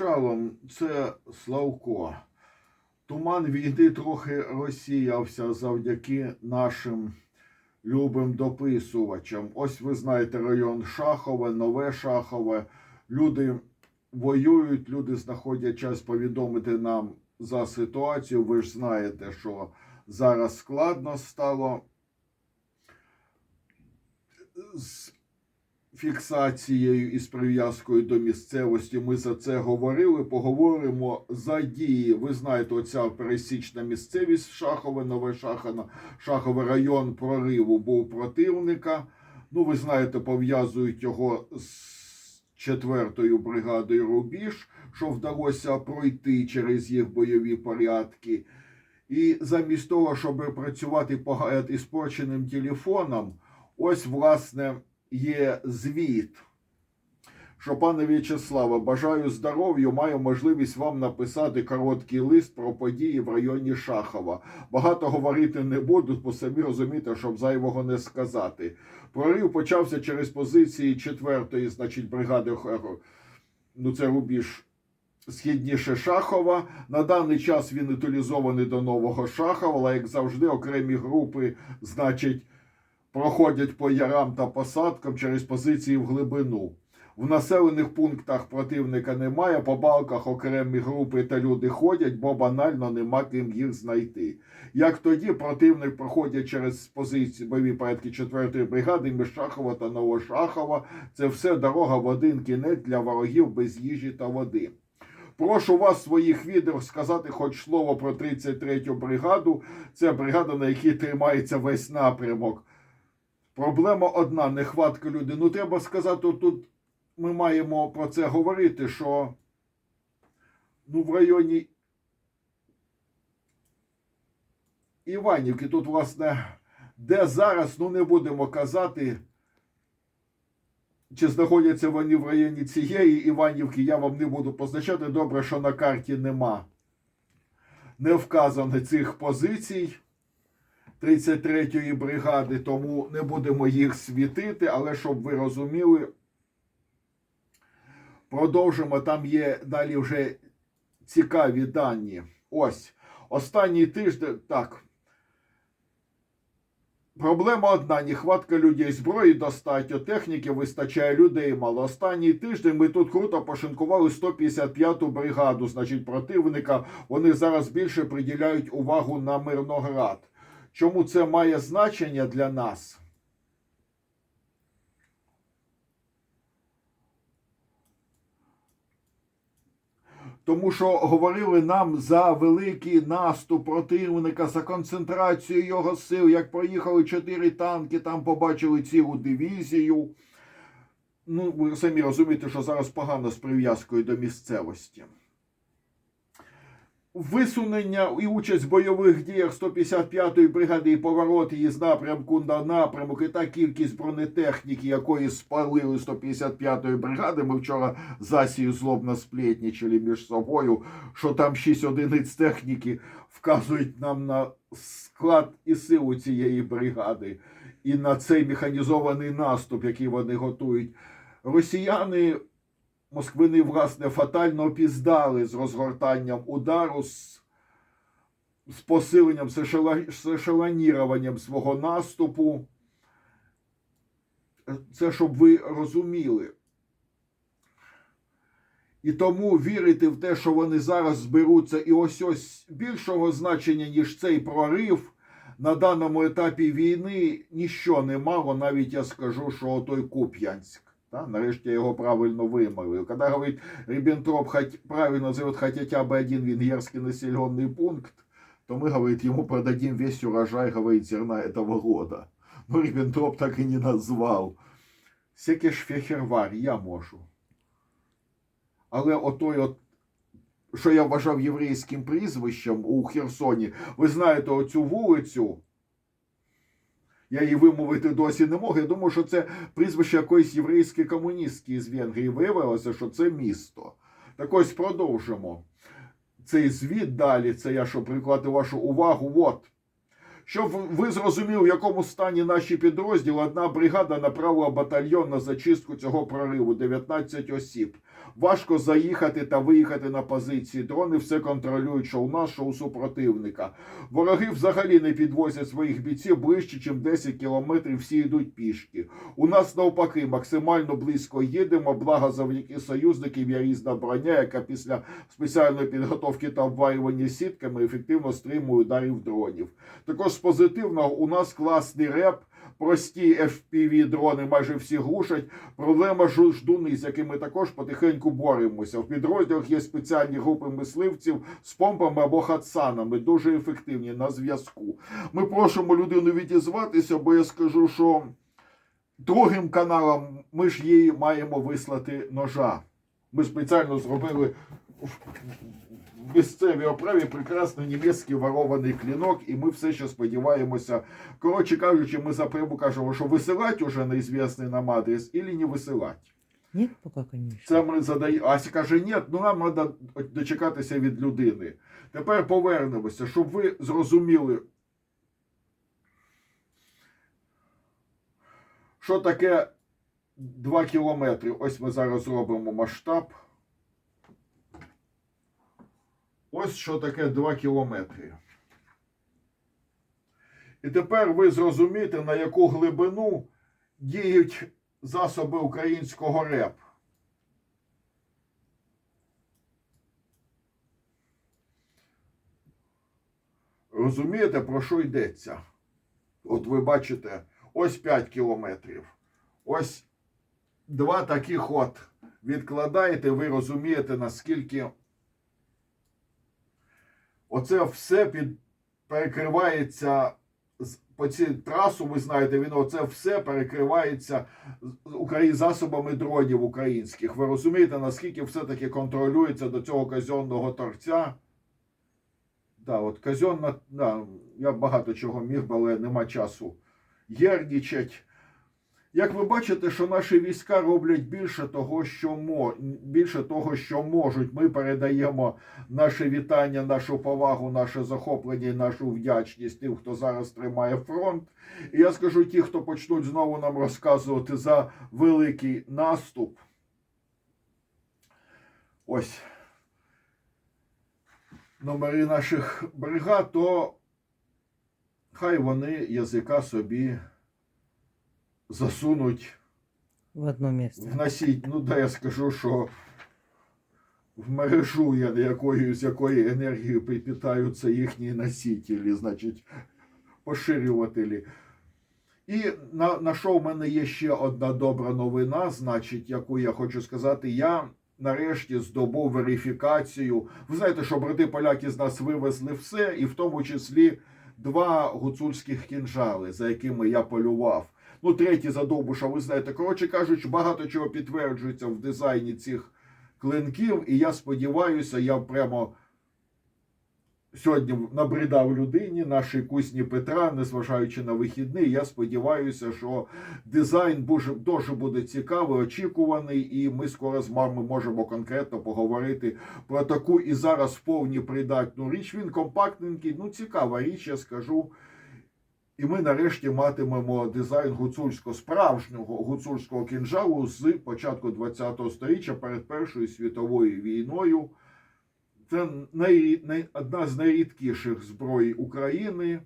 Шалом, це Славко. Туман війни трохи розсіявся завдяки нашим любим дописувачам. Ось ви знаєте район Шахове, Нове Шахове. Люди воюють, люди знаходять час повідомити нам за ситуацію. Ви ж знаєте, що зараз складно стало фіксацією і з прив'язкою до місцевості. Ми за це говорили. Поговоримо за дії. Ви знаєте, оця пересічна місцевість Шахове, Нове Шахано, Шахове район прориву був противника. Ну, ви знаєте, пов'язують його з четвертою бригадою Рубіж, що вдалося пройти через їх бойові порядки. І замість того, щоб працювати по га- іспорченим телефоном, ось власне є звіт. Що, пане В'ячеславе, бажаю здоров'я, маю можливість вам написати короткий лист про події в районі Шахова. Багато говорити не буду, бо самі розумієте, щоб зайвого не сказати. Прорив почався через позиції 4-ї, значить, бригади ну це рубіж східніше Шахова. На даний час він утилізований до нового Шахова, але як завжди, окремі групи, значить, проходять по ярам та посадкам через позиції в глибину. В населених пунктах противника немає, по балках окремі групи та люди ходять, бо банально нема ким їх знайти. Як тоді противник проходять через позиції бойові порядки 4-ї бригади між Шахова та Новошахова. Це все дорога в один кінець для ворогів без їжі та води. Прошу вас своїх відео сказати хоч слово про 33-ю бригаду. Це бригада, на якій тримається весь напрямок. Проблема одна нехватка людей. Ну, треба сказати, тут ми маємо про це говорити, що ну, в районі Іванівки, тут, власне, де зараз, ну не будемо казати, чи знаходяться вони в районі цієї Іванівки, я вам не буду позначати. Добре, що на карті нема. Не вказано цих позицій. 33-ї бригади, тому не будемо їх світити, але щоб ви розуміли, продовжимо. Там є далі вже цікаві дані. Ось останній тиждень. Так. Проблема одна: нехватка людей зброї достатньо, техніки вистачає людей мало. Останній тиждень ми тут круто пошинкували 155-ту бригаду, значить, противника. Вони зараз більше приділяють увагу на Мирноград. Чому це має значення для нас? Тому що говорили нам за великий наступ противника, за концентрацію його сил, як проїхали чотири танки, там побачили цілу дивізію. Ну, ви самі розумієте, що зараз погано з прив'язкою до місцевості. Висунення і участь в бойових діях 155-ї бригади і поворот її з напрямку на напрямок, і та кількість бронетехніки, якої спалили 155-ї бригади. Ми вчора з Асією злобно сплетнічали між собою, що там 6 одиниць техніки вказують нам на склад і силу цієї бригади, і на цей механізований наступ, який вони готують. Росіяни Москвини, власне, фатально опіздали з розгортанням удару, з, з посиленням, з ешелоніруванням свого наступу. Це щоб ви розуміли. І тому вірити в те, що вони зараз зберуться, і ось ось більшого значення, ніж цей прорив, на даному етапі війни ніщо не мало, навіть я скажу, що той Куп'янськ. Да? Нарешті я його правильно вимовив. Коли говорить Риббентроп хоть, правильно зовет хотя бы один венгерский населенный пункт, то мы, говорит, ему продадим весь урожай, говорит, зерна этого года. Но Риббентроп так и не назвал. Секеш фехервар, я можу. Але отой от, що я вважав єврейським прізвищем у Херсоні, ви знаєте оцю вулицю, я її вимовити досі не можу. Я думаю, що це прізвище якоїсь єврейської комуністки з Венгрії. Виявилося, що це місто. Так ось продовжимо. Цей звіт далі, це я щоб приклати вашу увагу. От. Щоб ви зрозуміли, в якому стані наші підрозділи, одна бригада направила батальйон на зачистку цього прориву 19 осіб. Важко заїхати та виїхати на позиції. Дрони все контролюють, що у нас, що у супротивника. Вороги взагалі не підвозять своїх бійців ближче, ніж 10 кілометрів. Всі йдуть пішки. У нас навпаки максимально близько їдемо. Благо завдяки союзників є різна броня, яка після спеціальної підготовки та обварювання сітками ефективно стримує ударів дронів. Також позитивного у нас класний реп. Прості FPV дрони майже всі глушать. Проблема ждуни, з якими також потихеньку боремося. В підрозділах є спеціальні групи мисливців з помпами або хатсанами, дуже ефективні на зв'язку. Ми просимо людину відізватися, бо я скажу, що другим каналом ми ж їй маємо вислати ножа. Ми спеціально зробили в місцевій оправі прекрасний німецький ворований клінок, і ми все ще сподіваємося. Коротше кажучи, ми запряму кажемо, що висилати уже неізвісний нам адрес, і не висилати. Нет, пока, конечно. Це ми задаємо. Ася каже, ні, ну нам треба дочекатися від людини. Тепер повернемося, щоб ви зрозуміли, що таке 2 кілометри. Ось ми зараз робимо масштаб. Ось що таке 2 кілометри. І тепер ви зрозумієте, на яку глибину діють засоби українського РЕП. Розумієте, про що йдеться? От ви бачите, ось 5 кілометрів. Ось два таких от відкладаєте, ви розумієте, наскільки оце все під, перекривається по цій трасу, ви знаєте, він оце все перекривається засобами дронів українських. Ви розумієте, наскільки все-таки контролюється до цього казенного торця? Да, от казенна, да, я багато чого міг але нема часу єрнічать. Як ви бачите, що наші війська роблять більше того, що мо, більше того, що можуть. Ми передаємо наше вітання, нашу повагу, наше захоплення і нашу вдячність тим, хто зараз тримає фронт. І я скажу ті, хто почнуть знову нам розказувати за великий наступ. Ось номери наших бригад, то хай вони язика собі засунуть В одно место. в носіть. Ну, да, я скажу, що в мережу, я якої, з якої енергії питаються їхні носителі, значить, поширювателі. І на, на що в мене є ще одна добра новина, значить, яку я хочу сказати, я нарешті здобув верифікацію. Ви знаєте, що брати поляки з нас вивезли все, і в тому числі два гуцульських кінжали, за якими я полював. Ну, третій за Довбуша, ви знаєте, коротше кажучи, багато чого підтверджується в дизайні цих клинків, і я сподіваюся, я прямо сьогодні набридав людині, нашій кузні Петра, незважаючи на вихідний. Я сподіваюся, що дизайн дуже, буде цікавий, очікуваний, і ми скоро з вами можемо конкретно поговорити про таку і зараз повні придатну річ. Він компактненький, ну цікава річ, я скажу. І ми нарешті матимемо дизайн гуцульського справжнього гуцульського кінжалу з початку ХХ століття перед Першою світовою війною. Це най, най, одна з найрідкіших зброй України.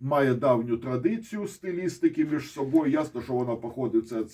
Має давню традицію стилістики між собою. Ясно, що вона походить це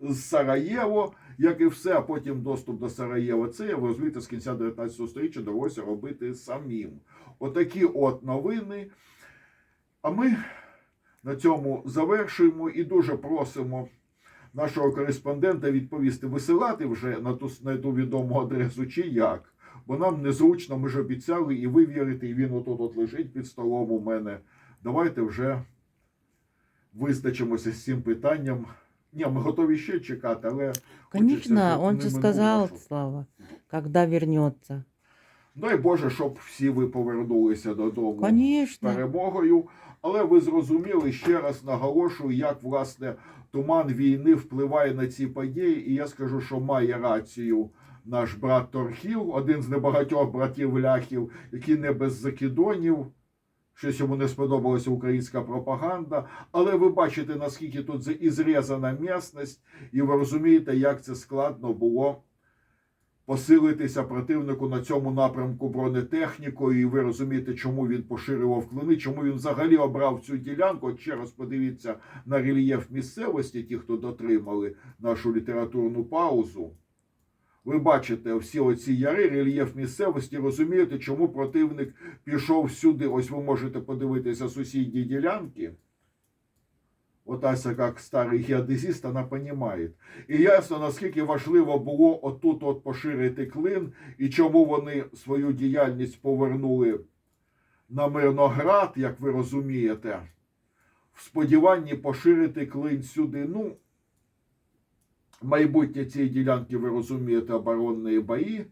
з Сараєво, як і все, а потім доступ до Сараєва. Це ви розумієте, з кінця 19 століття довелося робити самим. Отакі от новини. А ми на цьому завершуємо і дуже просимо нашого кореспондента відповісти, висилати вже на ту, на ту відому адресу чи як. Бо нам незручно, ми ж обіцяли, і ви вірите, і він отут от лежить під столом у мене. Давайте вже визначимося з цим питанням. Ні, ми готові ще чекати, але Конечно, он же сказал, Слава, когда вернется. Дай Боже, щоб всі ви повернулися додому. з Конечно. перемогою. Але ви зрозуміли, ще раз наголошую, як власне туман війни впливає на ці події. І я скажу, що має рацію наш брат Торхів, один з небагатьох братів ляхів, який не без закидонів. Щось йому не сподобалася українська пропаганда. Але ви бачите, наскільки тут і зрізана місність, і ви розумієте, як це складно було посилитися противнику на цьому напрямку бронетехнікою, і ви розумієте, чому він поширював клини, чому він взагалі обрав цю ділянку. От ще раз подивіться на рельєф місцевості, ті, хто дотримали нашу літературну паузу. Ви бачите всі оці яри, рельєф місцевості, розумієте, чому противник пішов сюди. Ось ви можете подивитися сусідні ділянки. Вот Ася, як старий геодезист, вона розуміє. І ясно, наскільки важливо було отут от поширити клин, і чому вони свою діяльність повернули на Мирноград, як ви розумієте, в сподіванні поширити клин сюди. Ну, майбутнє цієї ділянки, ви розумієте, оборонні бої,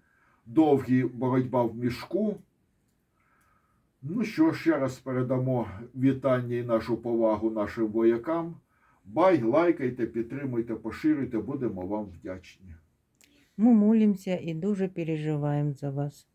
довгі боротьба в мішку. Ну що, ще раз передамо вітання і нашу повагу нашим воякам. Бай, лайкайте, підтримуйте, поширюйте, будемо вам вдячні. Ми молимося і дуже переживаємо за вас.